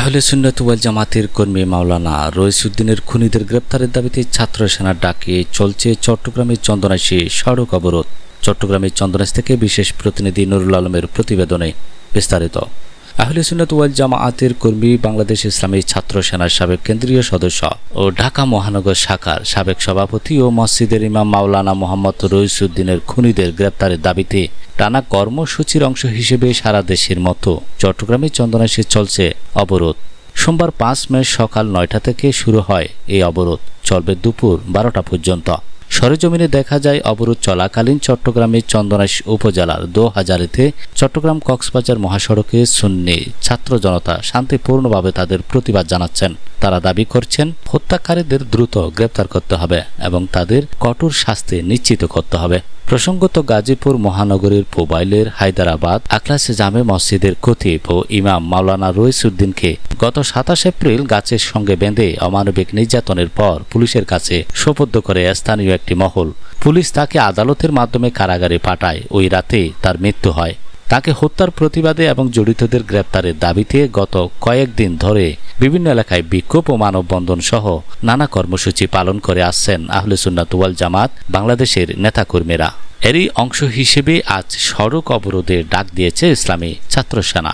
আহলে সুন্নত ওয়াল জামাতের কর্মী মাওলানা রইসুদ্দিনের খুনিদের গ্রেপ্তারের দাবিতে ছাত্র সেনার ডাকে চলছে চট্টগ্রামের চন্দনাশী সড়ক অবরোধ। চট্টগ্রামের চন্দনাশ থেকে বিশেষ প্রতিনিধি নুরুল আলমের প্রতিবেদনে বিস্তারিত। আহলে সুন্নত ওয়াল জামায়াতের কর্মী বাংলাদেশ ইসলামী ছাত্র সেনার সাবেক কেন্দ্রীয় সদস্য ও ঢাকা মহানগর শাখার সাবেক সভাপতি ও মসজিদের ইমাম মাওলানা মোহাম্মদ রইসুদ্দিনের খুনিদের গ্রেপ্তারের দাবিতে টানা কর্মসূচির অংশ হিসেবে সারা দেশের মতো চট্টগ্রামে চন্দনাশে চলছে অবরোধ। সোমবার পাঁচ মে সকাল নয়টা থেকে শুরু হয় এই অবরোধ। চলবে দুপুর বারোটা পর্যন্ত। সরেজমিনে দেখা যায়, অবরোধ চলাকালীন চট্টগ্রামের চন্দনাশ উপজেলার দো হাজারেতে চট্টগ্রাম কক্সবাজার মহাসড়কে সুন্নি ছাত্র জনতা শান্তিপূর্ণভাবে তাদের প্রতিবাদ জানাচ্ছেন। তারা দাবি করছেন, হত্যাকারীদের দ্রুত গ্রেপ্তার করতে হবে এবং তাদের কঠোর শাস্তি নিশ্চিত করতে হবে। প্রসঙ্গত গাজীপুর মহানগরীর পোবাইলের হায়দ্রাবাদ আখলাসে জামে মসজিদের খতিব ও ইমাম মাওলানা রইসুদ্দিনকে গত সাতাশ এপ্রিল গাছের সঙ্গে বেঁধে অমানবিক নির্যাতনের পর পুলিশের কাছে সোপদ্দ করে স্থানীয় একটি মহল। পুলিশ তাকে আদালতের মাধ্যমে কারাগারে পাঠায়। ওই রাতে তার মৃত্যু হয়। তাকে হত্যার প্রতিবাদে এবং জড়িতদের গ্রেপ্তারের দাবিতে গত কয়েকদিন ধরে বিভিন্ন এলাকায় বিক্ষোভ ও মানববন্ধন সহ নানা কর্মসূচি পালন করে আসছেন আহলে সুন্নাত ওয়াল জামাত বাংলাদেশের নেতাকর্মীরা। এরই অংশ হিসেবে আজ সড়ক অবরোধের ডাক দিয়েছে ইসলামী ছাত্র সেনা